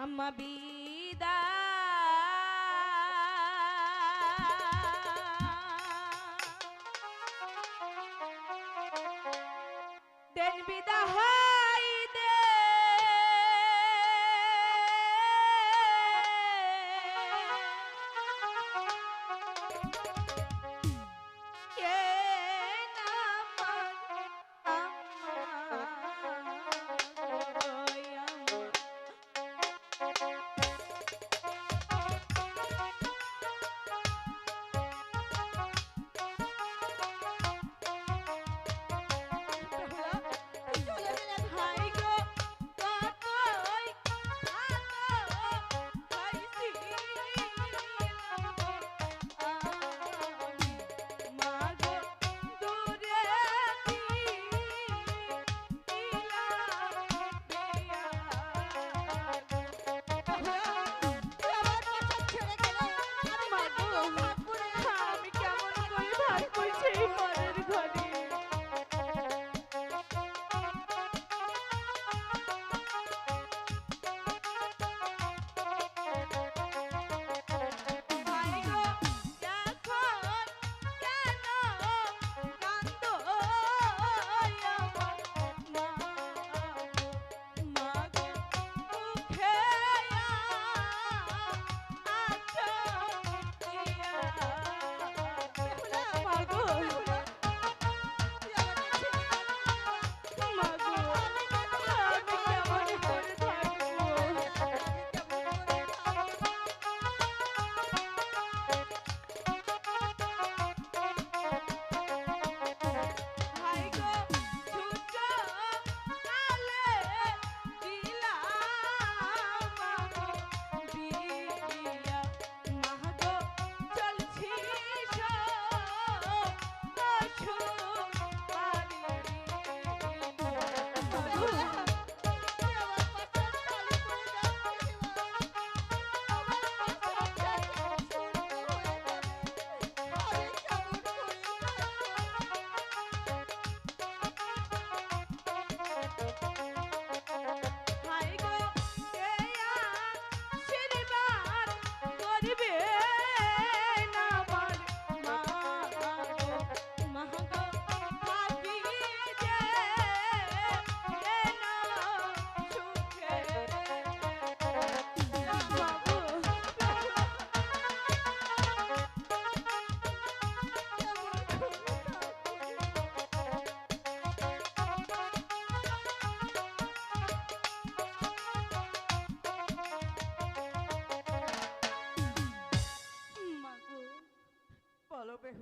I'm a bee that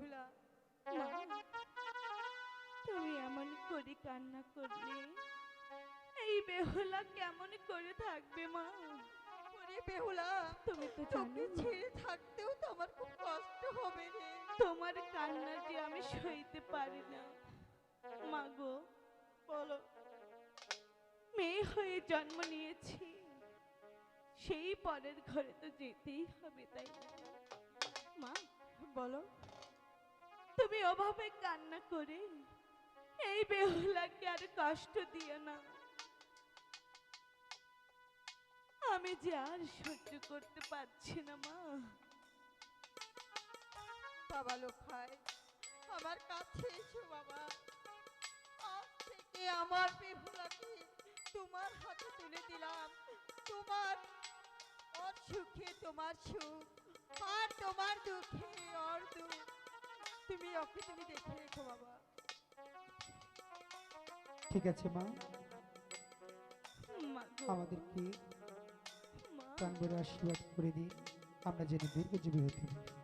বলো তুমি এমন করে কান্না করলে? এই বেহুলা কেমন করে থাকবে মা? ওরে বেহুলা তুমি তো তোকে ছেড়ে থাকতেও তো আমার খুব কষ্ট হবে রে। তোমার কান্না যে আমি সইতে পারি না। মাগো বলো মেয়ে হয়ে জন্ম নিয়েছি। সেই পরের ঘরে তো যেতেই হবে তাই মা বলো তুমি ওভাবে কান্না করে এই বেহুলাকে আর কষ্ট দিও না। আমি যে আর সহ্য করতে পারছি না, মা। বাবা লোখাই আমার কাছে এসো, বাবা। আজ থেকে আমার বেহুলাকে তোমার হাতে তুলে দিলাম। তোমার ওর সুখে তোমার সুখ, আর তোমার দুঃখে ওর দুঃখ তুমি ওকে তুমি দেখে রেখো বাবা। ঠিক আছে মা। আমাদেরকে প্রাণ ভরে আশীর্বাদ করে দিই আমরা যেন দীর্ঘজীবী হতে পারি।